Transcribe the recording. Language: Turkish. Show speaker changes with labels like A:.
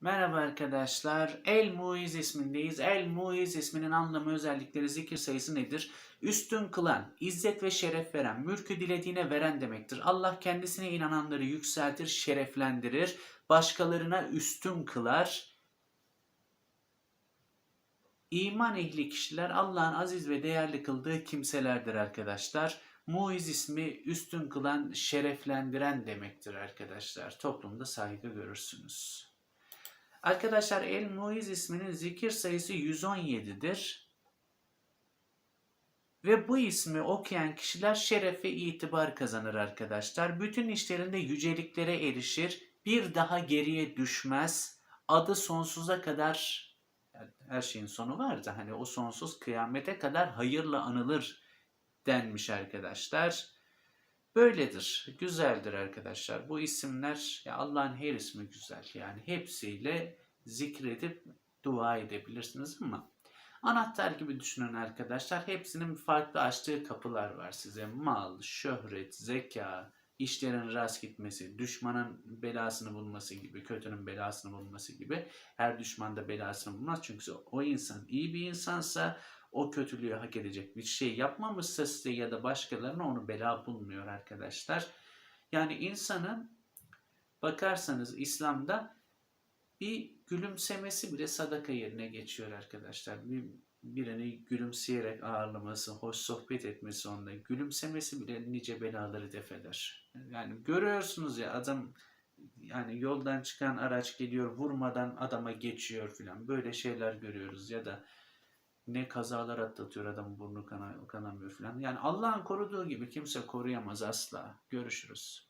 A: Merhaba arkadaşlar. El Muiz ismindeyiz. El Muiz isminin anlamı özellikleri zikir sayısı nedir? Üstün kılan, izzet ve şeref veren, mülkü dilediğine veren demektir. Allah kendisine inananları yükseltir, şereflendirir, başkalarına üstün kılar. İman ehli kişiler Allah'ın aziz ve değerli kıldığı kimselerdir arkadaşlar. Muiz ismi üstün kılan, şereflendiren demektir arkadaşlar. Toplumda saygı görürsünüz. Arkadaşlar El Muiz isminin zikir sayısı 117'dir. Ve bu ismi okuyan kişiler şeref ve itibar kazanır arkadaşlar. Bütün işlerinde yüceliklere erişir. Bir daha geriye düşmez. Adı sonsuza kadar her şeyin sonu var da hani o sonsuz kıyamete kadar hayırla anılır denmiş arkadaşlar. Böyledir. Güzeldir arkadaşlar. Bu isimler Allah'ın her ismi güzel. Yani hepsiyle zikredip dua edebilirsiniz ama anahtar gibi düşünün arkadaşlar. Hepsinin farklı açtığı kapılar var size. Mal, şöhret, zeka, işlerin rast gitmesi, düşmanın belasını bulması gibi, kötünün belasını bulması gibi. Her düşman da belasını bulmaz. Çünkü o insan iyi bir insansa o kötülüğü hak edecek bir şey yapmamışsa size ya da başkalarına onu bela bulmuyor arkadaşlar. Yani insanın bakarsanız İslam'da bir gülümsemesi bile sadaka yerine geçiyor arkadaşlar. Bir, birini gülümseyerek ağırlaması, hoş sohbet etmesi onunla, gülümsemesi bile nice belaları def eder. Yani görüyorsunuz ya adam yani yoldan çıkan araç geliyor vurmadan adama geçiyor filan böyle şeyler görüyoruz ya da ne kazalar atlatıyor adam burnu kana, kanamıyor falan. Yani Allah'ın koruduğu gibi kimse koruyamaz asla. Görüşürüz.